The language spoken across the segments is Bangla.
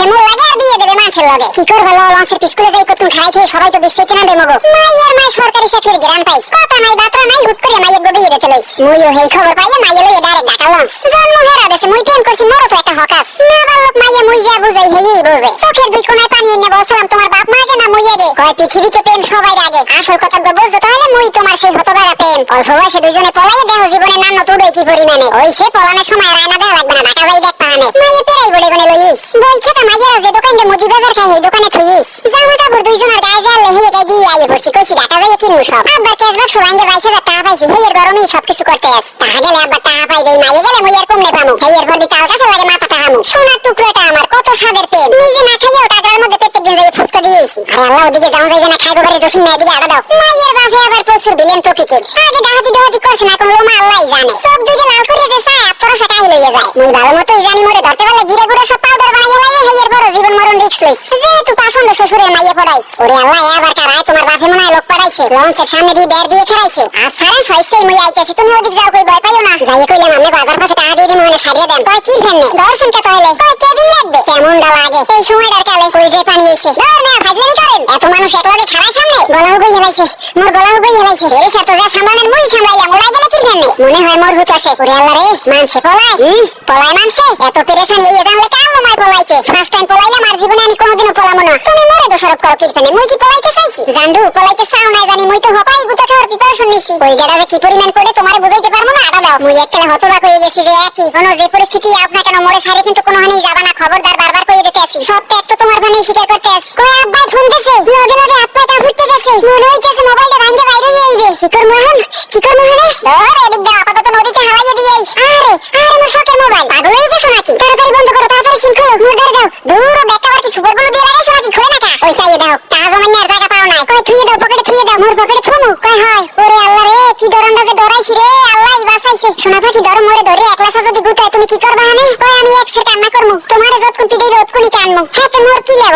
মূল লাগে আর বিয়ে দেবে মানুষের লগে। কি করব মাই মুই মুই বুঝে। চোখের দুই কোনায় বাপ মাকে না প্রেম সবাই আগে আসল কথা গো বুঝতো তাহলে, মুই তোমার সেই হতবারা প্রেম। অল্প দুজনে তুড়ই কি পরিমাণে ওইসে পলানোর সময় রায়না দেওয়া লাগবে না ঢাকা যাই দেখ পাহানে মাইয়ে পেরাই বলে গনে লইস। বই খেতা মাইয়েরা যে দোকানে মুদি বাজার খাই এই দোকানে থইস। জামা কাপড় দুইজনের গায়ে যা লেহে গায়ে আমার, কত স্বাদের পেট খাইয়েও টাকার মধ্যে প্রত্যেক দিন যাই দিয়েছি আর আল্লাহ ওদিকে যাও যাইবে না, খাইবো পারে জসিম মেয়েদিকে আডা দাও। মাইয়ের বাপে আবার প্রচুর বিলেন প্রকৃতির। আগে ডাহাতি ডাহাতি করছে না কোন লোমা আল্লাহ জানে। সব দুইটা লাল করিয়ে যে চায় আত্মরসা কাহি লইয়া যায়। মুই ভালো মতোই জানি মোরে ধরতে পারলে গিরে গুড়ে সব পাউডার বানাইয়া লাগে হেয়ের বড় জীবন মরণ রিক্স লইস। যেহেতু পাষণ্ড শ্বশুরের মাইয়ে পড়াইস ওরে আল্লাহ এবার কারায় তোমার বাপে মনে হয় লোক পড়াইছে। লঞ্চের সামনে দিয়ে বের দিয়ে খেলাইছে। আর সারা সইছেই মুই আইতেছি। তুমি ওদিক যাও কই, ভয় পাইও না। যাইয়ে কইলাম আমনে বাজার পাশে টাকা দিয়ে দিই মনে সারিয়ে দেন। কয়, কি ফেননে দর্শন কে তাহলে কয় কেবিন লাগবে কেমনটা লাগে? এই সময়টার কালে না মানুষ একলগে খাড়ায় সামনে গলাও বই হেলাইছে মোর গলাও বই হেলাইছে এর সাথে যা সামলানের মুই সামলাইলাম ওরা গেলে কি ফেননে মনে হয় মোর হুত আসে। ওরে আল্লাহ রে মানছে পলায় হুম? পলায় মানছে? এত পেরেশান এই জানলে কাম মাই পলাইতে। ফার্স্ট টাইম পলাইলাম আর জীবনে আমি কোনোদিনও পলামো না। তুমি মরে দোষারোপ করো কি ফেনে মুই কি পলাইতে চাইছি? জান্ডু পলাইতে চাও না জানি মুই তো হপাই গুতা খাওয়ার নিছি ওই জায়গা কি পরিমাণ করে তোমারে বুঝাইতে পারব না? আটা দাও। মুই একলা হতবাক হয়ে গেছি যে একই কোনো যে পরিস্থিতি আপনা কেন মরে সারে কিন্তু কোনো হানি যাবা না, খবরদার বারবার কইয়ে দিতে আছি সব তো তোমার বানিয়ে স্বীকার করতে আছি কই আব্বা ফোন দিছে লগে লগে হাত কা ঘুরতে গেছে মনে হইতেছে মোবাইলটা ভাঙ্গে বাইরে হয়ে আইবে কি কর মোহন কি কর মোহনে ধর এদিক দাও আপাতত নদীতে হারাইয়ে দিয়ে আইস আরে আরে আমার শখের মোবাইল পাগল হয়ে গেছো নাকি তাড়াতাড়ি বন্ধ করো তাড়াতাড়ি সিম খোলো মুর ধরে দাও দূর ব্যাকআপ আর কি সুপারগুলো দিয়ে লাগাইছো নাকি খোলে না কা ওই সাইয়ে দাও টাকা জমা নেওয়ার জায়গা পাও নাই কই থুইয়ে দাও পকেটে থুইয়ে দাও মোর পকেটে থুমু কই হয় ওরে আল্লাহ রে কি দরন্ডা যে ডরাইছি রে আল্লাহই বাঁচাইছে সোনা পাখি ধর মোরে ধরে একলাসা যদি গুতায় তুমি কি করবা হানে কই আমি একসে কান্না করমু তোমারে যতক্ষণ পিটাই রতক্ষণই কানমু হাতে মোর কি লাগাই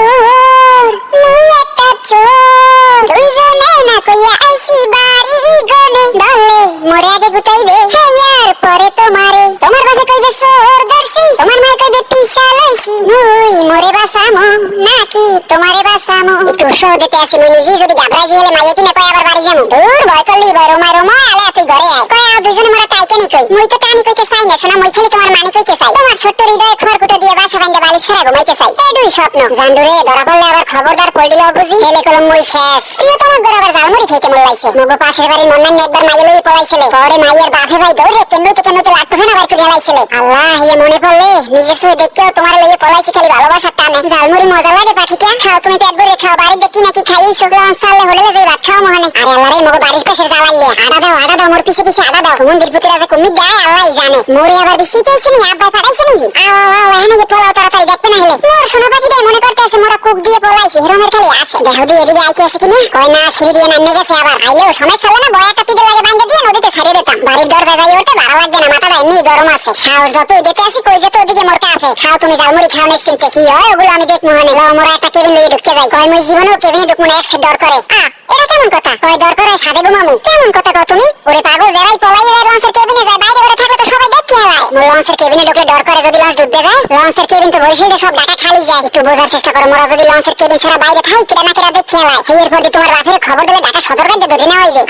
মোরে বাসামো নাকি তোমারে বাসামো একটু উৎসাহ দিতে আসি মুই নিজেই যদি গাবড়াই হলে মাইয়ে কিনে কয় আবার বাড়ি যামু? দূর ভয় করলি বড় রোমায় রোমায় আলে তুই ঘরে আয়। কয় দুজনে মোরা টাইকে নি কই? মুই তো টানি কইতে চাই না শোনা মুই খালি তোমার মানি কইতে চাই। তোমার ছোট্ট হৃদয়ে খড়কুটো দিয়ে বাসা ভাঙ্গে বালিশ ছাড়া ঘুমাইতে চাই। এডুই স্বপ্ন। জান্ডুরে ধরা পড়লে আবার খবরদার পড়িল বুঝি হেলে কলম মুই শেষ। প্রিয় তোমার গোর আবার জালমুড়ি খেতে মন লাইছে মগো পাশের বাড়ির নন্নান একবার মাইয়ে লই পলাইছিলে। পরে মাইয়ের বাপে ভাই দৌড়ে কেন্দ্রতে কেন্দ্রতে লাগতো ফেনা বার করে হালাইছিলে আল্লাহ ইয়ে মনে পড়লে নিজের সুই দেখেও তোমার লইয়ে পলাইছি খালি ভালোবাসার টানে। জালমুড়ি মজা লাগে পাখিটা খাও, তুমি পেট ভরে খাও, বাড়ির দেখি নাকি খাইয়েছো লঞ্চ চাললে হলে যে ভাত খাও মহানে। আরে আল্লাহ রে, মগো বাড়ির পাশের জ্বালাইলে আডা দাও আডা দাও, মোর পিছে পিছে আডা দাও। মন্দির পুতিরা যে কুমির দেয় আল্লাহ জানে। মোরে আবার বৃষ্টিতে এসে নি আব্বা পাঠাইছে নাকি? আও আও, এখানে যে পোলাও তাড়াতাড়ি দেখবে না হলে। মোর সোনা পাখি রে মনে করতে আছে, মোরা কুক দিয়ে পোলাইছি হিরোমের খালি আসে দেহ দিয়ে এদিকে আইতে আছে কিনা? কয়, না, সিঁড়ি দিয়ে নামে গেছে আবার। আইলেও সমস্যা হলো না, বয় একটা পিঠে লাগে বাইন্দা দিয়ে নদীতে ছাড়িয়ে দিতাম। বাড়ির দরজা যাই ওঠে ভালো লাগবে না মাথাটা এমনি গরম আছে। সাহস যতই দেখে আসি, কই যেত ওদিকে মোর কাছে খাও, তুমি জালমুড়ি খাও নিশ্চিন্তে কি হয়, ওগুলো আমি দেখব মনে লো, মোরা একটা কেবিন লইয়ে ঢুকতে যাই। কয়, মুই জীবনেও কেবিনে ঢুকবো না একসে ডর করে। আ, এটা কেমন কথা? কয়, দর করে সাদে ঘুমামু। কেমন কথা কও তুমি? ওরে পাগল, যারাই পলাই যায়, লঞ্চের কেবিনে যায় বাইরে করে থাকলে তো সবাই দেখতে হালায় মোর লঞ্চের কেবিনে ঢুকে ডর করে যদি লঞ্চ ডুবতে যায় লঞ্চের কেবিন তো বরিশালে সব ডাটা খালি যায়। একটু বোঝার চেষ্টা করো মোরা যদি লঞ্চের কেবিন ছাড়া বাইরে থাই কেডা না কেডা দেখতে হালায় এর পর তোমার বাপের খবর দিলে ডাটা সদর গাড়িতে ধরে নেওয়া হইবে।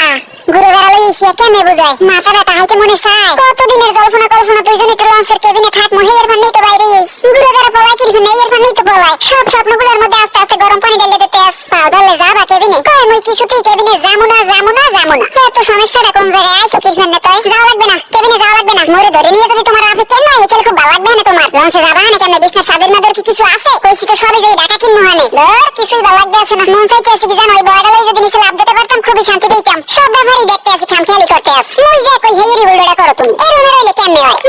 ঘুরে বেড়ালো ইসে কেমনে বুঝায়? মাথা ব্যথা হাইতে মনে চায়? কতদিনের জল্পনা কল্পনা দুইজন একটু লঞ্চের কেবিনে থাক মহের ভান নেই তো বাইরে ইস ঘুরে বেড়া পলাই কি নেই ভান নেই তো পলাই সব স্বপ্নগুলোর মধ্যে আস্তে আস্তে গরম পানি ঢেলে দিতে আস। পাও ধরলে যাবা কেবিনে। কয় মুই কিছুতেই কেবিনে যামু না যামু না। যামু না এত সমস্যাটা কোন জায়গায়? আইছো কি ফেন্নে তয় যাওয়া লাগবে না, কেবিনে যাওয়া লাগবে না। মোরে ধরে নিয়ে যদি তোমার আপনি কেন হেকেল খুব ভালো লাগবে না তোমার। লঞ্চে যাবা না কেন বিজনেস সাদের মাদের কি কিছু আছে? কইছি তো সবে যাই ঢাকা কিনবো হানে ধর, কিছুই ভালো আছে না। মন চাইতে কি জানো, ওই বয়ডা লই যদি নিচে লাভ দিতে পারতাম, খুবই শান্তি পেতাম। সব দেখতে আছি খামখেয়ালি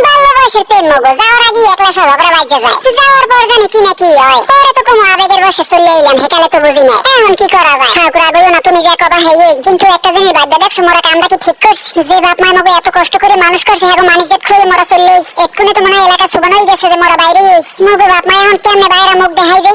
বাল্য প্রেম মগো যাওয়ার আগে একলা বাজে যায়। যাওয়ার কি না কি হয় পরে তো কোনো আবেগের বসে চলে এলাম, হেকালে তো বুঝি না এখন কি করা যায়? ঠাকুরা আগেও না, তুমি যা কবা হেয়ে কিন্তু একটা জিনিস বাদ দেখছ, মোরা কামটা কি ঠিক করছি? যে বাপ মা মগো এত কষ্ট করে মানুষ করছে হ্যাঁ মানুষ যে খুঁজে মোরা চলে এক্ষুনি তো মনে হয় এলাকা সুবান গেছে যে মোরা বাইরে এসছি। বাপ মা এখন কেমনে বাইরে মুখ দেখাইবে?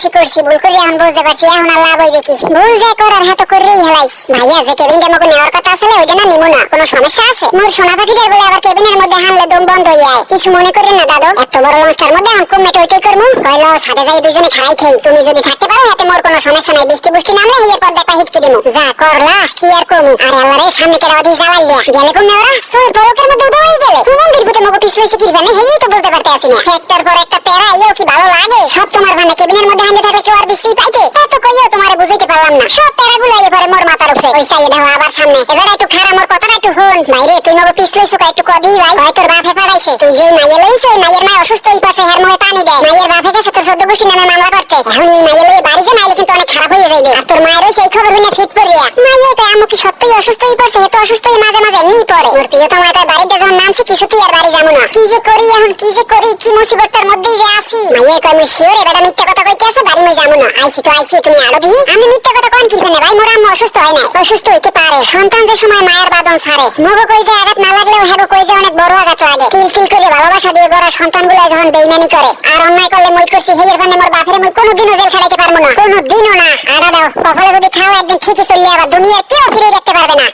করছি করছি ভুল করে এখন বুঝতে পারছি এখন আর লাভ হইবে কি? ভুল যা করার হ্যাঁ তো করেই হেলাইছি ভাইয়া যে কেবিনটা মগো নেওয়ার কথা আসলে ওইটা না নিমু না। কোনো সমস্যা আছে? মোর সোনা পাখিটার বলে আবার কেবিনের মধ্যে হানলে দম বন্ধ হয়ে যায়। কিছু মনে করেন না দাদু। এত বড় লঞ্চটার মধ্যে এখন কমে টইটই করমু? কইলো সাথে যাই দুজনে খাই খেই। তুমি যদি থাকতে পারো হাতে মোর কোনো সমস্যা নাই। বৃষ্টি বৃষ্টি নামলে হিয়ের পর দেখা হিটকে দিমু। যা করলা কি আর করমু? আরে আল্লাহ রে সামনে কেরা অধি জ্বালাল দিয়া গেলে কমনে ওরা? সোর পরকের মধ্যে উদয় হয়ে গেলে। মন্দির ভূতে মগো পিছলে কি ভানে হেই তো বলতে পারতে আসি না। একটার পর একটা প্যারা ইও কি ভালো লাগে? সব তোমার ভানে কেবিনের মধ্যে হান্ডে থাকলে কেউ আর বৃষ্টি পাইতে? এত কইও তোমারে বুঝাইতে পারলাম না। সব প্যারাগুলো এবারে মোর মাথার উপরে। ওই সাইডে দেখো আবার সামনে। এবার একটু খারাপ মোর কথাটা একটু হন মাইরে, তুই মগো পিছলে সুকা একটু কদি ভাই। হয় তোর বাপে পাড়াইছে তুই যেই মাইয়ে লইছ মাইয়ের মা অসুস্থ হই পাশে হের মোহে পানি দেয়। মাইয়ের বাপে গেছে তোর সদ্য গোষ্ঠী নামে মামলা করতে। এখন এই মাইয়ে লইয়ে বাড়ি যে নাইলে কিন্তু অনেক যাইবে আর তোর মায়ের সেই খবর হইনা ফিট করিয়া মাইয়ে তো আমু কি সত্যই অসুস্থ হই পড়ছে এত অসুস্থ মাঝে মাঝে এমনি পড়ে। মোর প্রিয় তো বাড়িতে যখন নামছি, কিছুতেই আর বাড়ি যাব না। কি যে করি এখন, কি যে করি, কি মধ্যেই যে আছি। শিওর মিথ্যা কথা কইতে আছে বাড়ি মই যাব না। আইছি তো আইছি তুমি আরও দিই আমি মিথ্যা কথা কোন কি ভাই? মোর অসুস্থ হয় না অসুস্থ হইতে পারে। সন্তান যে সময় মায়ের বাদন ছাড়ে কই যে আঘাত না লাগলেও কই যে অনেক বড় আঘাত লাগে। করে ভালোবাসা দিয়ে গড়া যখন বেইমানি করে, আর অন্যায় করলে মই করছি হেয়ের বাপের মই কোনোদিনও জেল খাটাইতে পারব না। কোনোদিনও না। আড়া দাও। কপালে যদি খাও একদিন ঠিকই চললে আবার দুনিয়ার কেউ ফিরে দেখতে পারবে না।